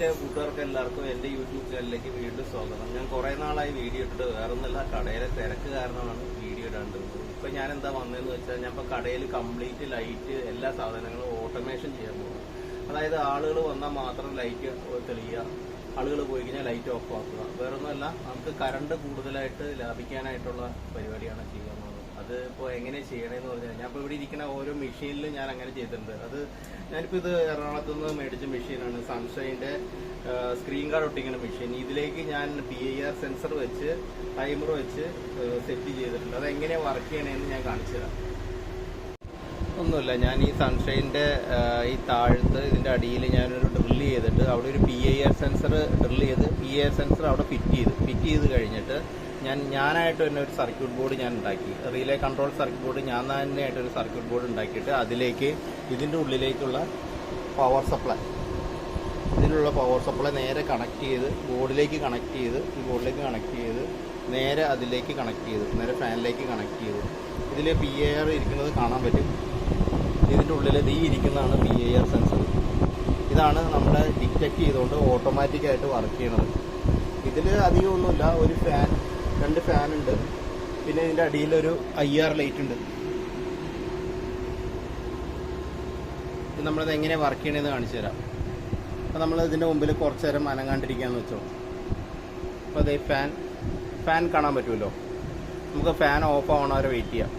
എന്റെ കൂട്ടുകാർക്ക് എല്ലാവർക്കും എന്റെ യൂട്യൂബ് ചാനലിലേക്ക് വീണ്ടും സ്വാഗതം. ഞാൻ കുറെ നാളായി വീഡിയോ ഇട്ടിട്ട് വേറെ ഒന്നല്ല കടയിലെ തിരക്ക് കാരണമാണ് വീഡിയോ ഇടാണ്ടത്. ഇപ്പൊ ഞാൻ എന്താ വന്നതെന്ന് വെച്ചാൽ ഞാൻ ഇപ്പൊ കടയിൽ കംപ്ലീറ്റ് ലൈറ്റ് എല്ലാ സാധനങ്ങളും ഓട്ടോമേഷൻ ചെയ്യാൻ പോകും അതായത് ആളുകൾ വന്നാൽ മാത്രം ലൈറ്റ് തെളിയുക ആളുകൾ പോയി കഴിഞ്ഞാൽ ലൈറ്റ് ഓഫ് ആക്കുക. വേറെ ഒന്നുമല്ല നമുക്ക് കറണ്ട് കൂടുതലായിട്ട് ലാഭിക്കാനായിട്ടുള്ള പരിപാടിയാണ് ചെയ്യുന്നത് അത് ഇപ്പോൾ എങ്ങനെ ചെയ്യണമെന്ന് പറഞ്ഞാൽ ഞാൻ ഇപ്പോൾ ഇവിടെ ഇരിക്കുന്ന ഓരോ മെഷീനിലും ഞാൻ അങ്ങനെ ചെയ്തിട്ടുണ്ട്. അത് ഞാനിപ്പോൾ ഇത് എറണാകുളത്ത് നിന്ന് മേടിച്ച മെഷീനാണ് സൺഷൈന്റെ സ്ക്രീൻ ഗാർഡ് ഒട്ടിക്കുന്ന മെഷീൻ ഇതിലേക്ക് ഞാൻ പി ഐ ആർ സെൻസർ വെച്ച് ടൈമർ വെച്ച് സെറ്റ് ചെയ്തിട്ടുണ്ട്. അത് എങ്ങനെയാണ് വർക്ക് ചെയ്യണമെന്ന് ഞാൻ കാണിച്ചു തരാം. ഒന്നുമില്ല. ഞാൻ ഈ സൺഷൈന്റെ ഈ താഴത്ത് ഇതിന്റെ അടിയിൽ ഞാനൊരു ഡ്രിൽ ചെയ്തിട്ട് അവിടെ ഒരു P I R sensor drill ചെയ്ത് പി ഐ ആർ സെൻസർ അവിടെ ഫിറ്റ് ചെയ്ത് ഫിറ്റ് ചെയ്ത് കഴിഞ്ഞിട്ട് ഞാൻ ഞാനായിട്ട് തന്നെ ഒരു സർക്യൂട്ട് ബോർഡ് ഞാൻ ഉണ്ടാക്കി. റീലേ കൺട്രോൾ സർക്യൂട്ട് ബോർഡ് ഞാൻ തന്നെയായിട്ട് ഒരു സർക്യൂട്ട് ബോർഡ് ഉണ്ടാക്കിയിട്ട് അതിലേക്ക് ഇതിന്റെ ഉള്ളിലേക്കുള്ള പവർ സപ്ലൈ ഇതിലുള്ള പവർ സപ്ലൈ നേരെ കണക്ട് ചെയ്ത് ബോർഡിലേക്ക് കണക്ട് ചെയ്ത് ഈ ബോർഡിലേക്ക് കണക്ട് ചെയ്ത് നേരെ അതിലേക്ക് കണക്ട് ചെയ്ത് നേരെ ഫാനിലേക്ക് കണക്ട് ചെയ്ത്. ഇതിൽ പി എ ആർ ഇരിക്കുന്നത് കാണാൻ പറ്റും. ഇതിന്റെ ഉള്ളിൽ ഈ ഇരിക്കുന്നതാണ് എ ആർ സെൻസർ ഇതാണ് നമ്മുടെ ഡിറ്റക്റ്റ് ചെയ്തുകൊണ്ട് ഓട്ടോമാറ്റിക്കായിട്ട് വർക്ക് ചെയ്യണത് ഇതിൽ അധികമൊന്നുമില്ല ഒരു ഫാൻ രണ്ട് ഫാൻ ഉണ്ട്. പിന്നെ ഇതിന്റെ അടിയിൽ ഒരു ഐ ആർ ലൈറ്റ് ഉണ്ട്. ഇത് നമ്മളത് എങ്ങനെ വർക്ക് ചെയ്യണമെന്ന് കാണിച്ചു തരാം. അപ്പോൾ നമ്മൾ ഇതിന്റെ മുമ്പിൽ കുറച്ച് നേരം അനങ്ങാണ്ടിരിക്കാന്ന് വെച്ചോ. അപ്പോൾ അതേ ഫാൻ ഫാൻ കാണാൻ പറ്റുമല്ലോ. നമുക്ക് ഫാൻ ഓഫ് ആവണവരെ വെയിറ്റ് ചെയ്യാം.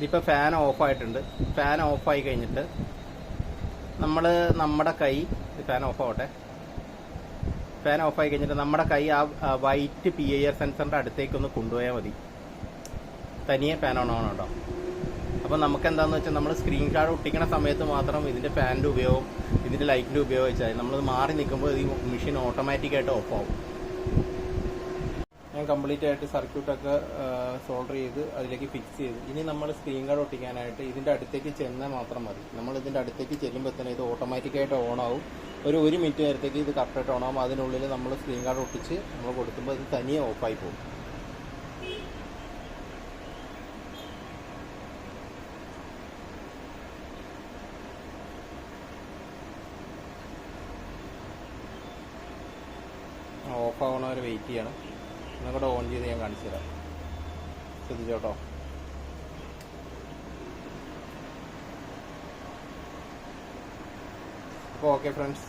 ഇതിപ്പോൾ ഫാൻ ഓഫായിട്ടുണ്ട് ഫാൻ ഓഫായി കഴിഞ്ഞിട്ട് നമ്മൾ നമ്മുടെ കൈ ഫാൻ ഓഫ് ആവട്ടെ. ഫാൻ ഓഫായി കഴിഞ്ഞിട്ട് നമ്മുടെ കൈ ആ വൈറ്റ് പി ഐ ആർ സെൻസറിന്റെ അടുത്തേക്ക് ഒന്ന് കൊണ്ടുപോയാൽ മതി. തനിയെ ഫാൻ ഓൺ ആണ് കേട്ടോ അപ്പോൾ നമുക്ക് എന്താണെന്ന് വെച്ചാൽ നമ്മൾ സ്ക്രീൻ കാർഡ് ഒട്ടിക്കുന്ന സമയത്ത് മാത്രം ഇതിന്റെ ഫാനിന്റെ ഉപയോഗം ഇതിന്റെ ലൈറ്റിന്റെ ഉപയോഗം വെച്ചാൽ നമ്മൾ മാറി നിൽക്കുമ്പോൾ ഈ മെഷീൻ ഓട്ടോമാറ്റിക്കായിട്ട് ഓഫ് ആവും. ഞാൻ കംപ്ലീറ്റ് ആയിട്ട് സർക്യൂട്ടൊക്കെ സോൾഡർ ചെയ്ത് അതിലേക്ക് ഫിക്സ് ചെയ്ത്. ഇനി നമ്മൾ സ്ക്രീൻ കാർഡ് ഒട്ടിക്കാനായിട്ട് ഇതിന്റെ അടുത്തേക്ക് ചെന്നാൽ മാത്രം മതി. നമ്മൾ ഇതിന്റെ അടുത്തേക്ക് ചെല്ലുമ്പോൾ തന്നെ ഇത് ഓട്ടോമാറ്റിക്കായിട്ട് ഓൺ ആവും. ഒരു ഒരു മിനിറ്റ് നേരത്തേക്ക് ഇത് കറക്റ്റായിട്ട് ഓൺ ആവും. അതിനുള്ളിൽ നമ്മൾ സ്ക്രീൻ കാർഡ് ഒട്ടിച്ച് നമ്മൾ കൊടുക്കുമ്പോൾ ഇത് തനിയെ ഓഫായി പോകും. ഓഫ് ആവണവരെ വെയിറ്റ് ചെയ്യണം. ഒന്നും കൂടെ ഓൺ ചെയ്ത് ഞാൻ കാണിച്ചു തരാം. ശ്രദ്ധിച്ചോട്ടോ? അപ്പോൾ ഓക്കെ ഫ്രണ്ട്സ്